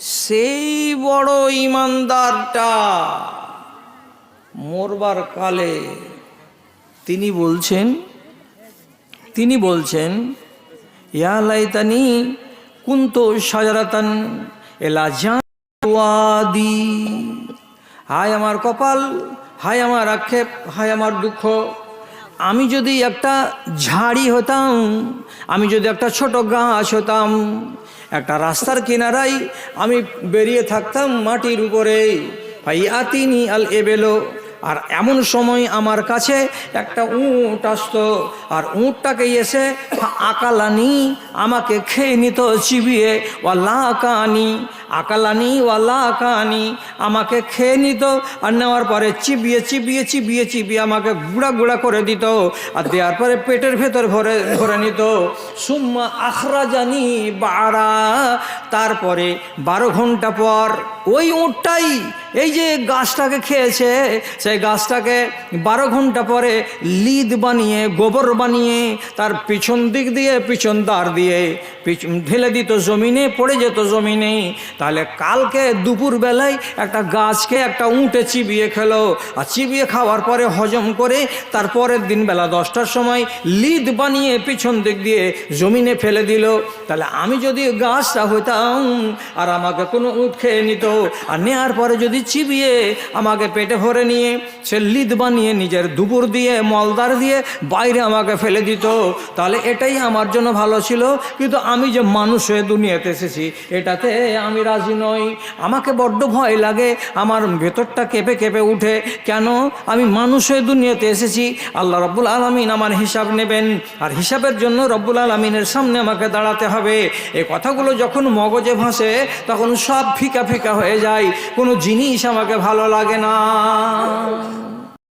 সেই বড় ইমানদারটা মরবার কালে তিনি বলছেন তিনি বলছেন, ইয়া লাইতানি কুন্ত সাজারাতান এলা জাদি হায় আমার কপাল, হায় আমার আক্ষেপ, হায় আমার দুঃখ আমি যদি একটা ঝাড়ি হতাম, আমি যদি একটা ছোট গাছ হতাম, একটা রাস্তার কিনারায় আমি বেরিয়ে থাকতাম মাটির উপরে। ভাই আতিনি আল এবেলো। আর এমন সময় আমার কাছে একটা উঁট আসতো আর উঁটটাকে এসে আকালানি আমাকে খেয়ে নিত চিবিয়ে। ওয়াল্লা কানি আকালানি ওয়াল্লা কানি আমাকে খেয়ে নিত আর নেওয়ার পরে চিবিয়ে চিবিয়ে চিবিয়ে চিবিয়ে আমাকে গুঁড়া গুঁড়া করে দিত আর দেওয়ার পরে পেটের ভেতর ভরে ভরে নিত। সুম্মা আখরা জানি বাড়া তারপরে বারো ঘণ্টা পর ওই উঁটটাই, এই যে গাছটাকে খেয়েছে, সেই গাছটাকে বারো ঘণ্টা পরে লিদ বানিয়ে, গোবর বানিয়ে, তার পিছন দিক দিয়ে, পিছন দাঁড় দিয়ে ঢেলে দিত জমিনে, পড়ে যেত জমিনে তাহলে কালকে দুপুর বেলায় একটা গাছকে একটা উঁটে চিবিয়ে খেলো। আর চিবিয়ে খাওয়ার পরে হজম করে তারপরের দিন বেলা দশটার সময় লিদ বানিয়ে পিছন দিক দিয়ে জমিনে ফেলে দিল। তাহলে আমি যদি গাছটা হইতাম আর আমাকে কোনো উঁট খেয়ে নিত, আর নেওয়ার পরে যদি চিবিয়ে আমাকে পেটে ভরে নিয়ে সে লিদ বানিয়ে নিজের দুপুর দিয়ে, মলদার দিয়ে বাইরে আমাকে ফেলে দিত। তাহলে এটাই আমার জন্য ভালো ছিল। কিন্তু আমি যে মানুষ হয়ে দুনিয়াতে এসেছি, এটাতে আমি রাজি নই। আমাকে বড্ড ভয় লাগে। আমার ভেতরটা কেঁপে কেঁপে উঠে। কেন? আমি মানুষ হয়ে দুনিয়াতে এসেছি। আল্লাহ রব্বুল আলমিন আমার হিসাব নেবেন। আর হিসাবের জন্য রব্বুল আলমিনের সামনে আমাকে দাঁড়াতে হবে। এই কথাগুলো যখন মগজে ভাসে, তখন সব ফিকা ফিকা হয়ে যায়। কোনো জিনিস আমাকে ভালো লাগে না।